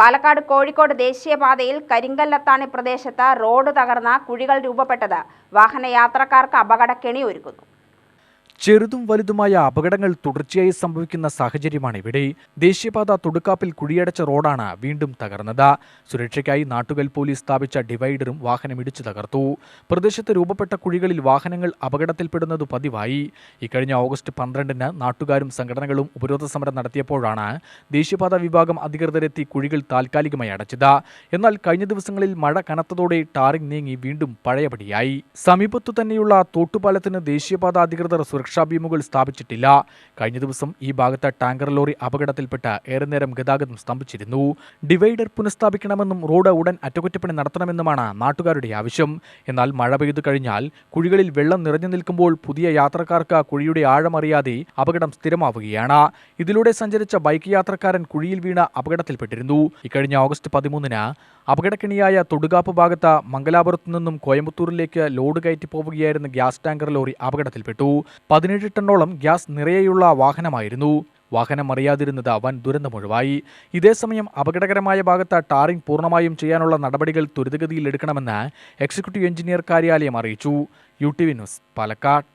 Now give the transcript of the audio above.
പാലക്കാട് കോഴിക്കോട് ദേശീയപാതയിൽ കരിങ്കല്ലത്താണി പ്രദേശത്ത് റോഡ് തകർന്ന കുഴികൾ രൂപപ്പെട്ടത്. വാഹനയാത്രക്കാർക്ക് അപകടക്കെണി ഒരുക്കുന്നു ചെറുതും വലുതുമായ അപകടങ്ങൾ തുടർച്ചയായി സംഭവിക്കുന്ന സാഹചര്യമാണ് ഇവിടെ. ദേശീയപാത തുടുക്കാപ്പിൽ കുഴിയടച്ച റോഡാണ് വീണ്ടും തകർന്നത്. സുരക്ഷയ്ക്കായി നാട്ടുകൽ പോലീസ് സ്ഥാപിച്ച ഡിവൈഡറും വാഹനം ഇടിച്ചു തകർത്തു. പ്രദേശത്ത് രൂപപ്പെട്ട കുഴികളിൽ വാഹനങ്ങൾ അപകടത്തിൽപ്പെടുന്നത് പതിവായി. ഇക്കഴിഞ്ഞ ഓഗസ്റ്റ് പന്ത്രണ്ടിന് നാട്ടുകാരും സംഘടനകളും ഉപരോധ സമരം നടത്തിയപ്പോഴാണ് ദേശീയപാത വിഭാഗം അധികൃതരെത്തി കുഴികൾ താൽക്കാലികമായി അടച്ചത്. എന്നാൽ കഴിഞ്ഞ ദിവസങ്ങളിൽ മഴ കനത്തതോടെ ടാറിംഗ് നീങ്ങി വീണ്ടും പഴയപടിയായി. സമീപത്തു തന്നെയുള്ള തോട്ടുപാലത്തിന് ദേശീയപാത അധികൃതർ സുരക്ഷാ ബീമുകൾ സ്ഥാപിച്ചിട്ടില്ല. കഴിഞ്ഞ ദിവസം ഈ ഭാഗത്ത് ടാങ്കർ ലോറി അപകടത്തിൽപ്പെട്ട് ഏറെ നേരം ഗതാഗതം സ്തംഭിച്ചിരുന്നു. ഡിവൈഡർ പുനഃസ്ഥാപിക്കണമെന്നും റോഡ് ഉടൻ അറ്റകുറ്റപ്പണി നടത്തണമെന്നുമാണ് നാട്ടുകാരുടെ ആവശ്യം. എന്നാൽ മഴ പെയ്തു കഴിഞ്ഞാൽ കുഴികളിൽ വെള്ളം നിറഞ്ഞു നിൽക്കുമ്പോൾ പുതിയ യാത്രക്കാർക്ക് കുഴിയുടെ ആഴമറിയാതെ അപകടം സ്ഥിരമാവുകയാണ്. ഇതിലൂടെ സഞ്ചരിച്ച ബൈക്ക് യാത്രക്കാരൻ കുഴിയിൽ വീണ അപകടത്തിൽപ്പെട്ടിരുന്നു. ഇക്കഴിഞ്ഞ ഓഗസ്റ്റ് പതിമൂന്നിന് അപകടക്കെണിയായ തൊടുകാപ്പ് ഭാഗത്ത് മംഗലാപുരത്തു നിന്നും കോയമ്പത്തൂരിലേക്ക് ലോഡ് കയറ്റി പോവുകയായിരുന്ന ഗ്യാസ് ടാങ്കർ ലോറി അപകടത്തിൽപ്പെട്ടു. പതിനേഴ് ടണ്ണോളം ഗ്യാസ് നിറയെയുള്ള വാഹനമായിരുന്നു. വാഹനം അറിയാതിരുന്നത് വൻ ദുരന്തമൊഴിവായി ഇതേസമയം അപകടകരമായ ഭാഗത്ത് ടാറിംഗ് പൂർണമായും ചെയ്യാനുള്ള നടപടികൾ ത്വരിതഗതിയിൽ എടുക്കണമെന്ന് എക്സിക്യൂട്ടീവ് എഞ്ചിനീയർ കാര്യാലയം അറിയിച്ചു. U T V news Palakkad.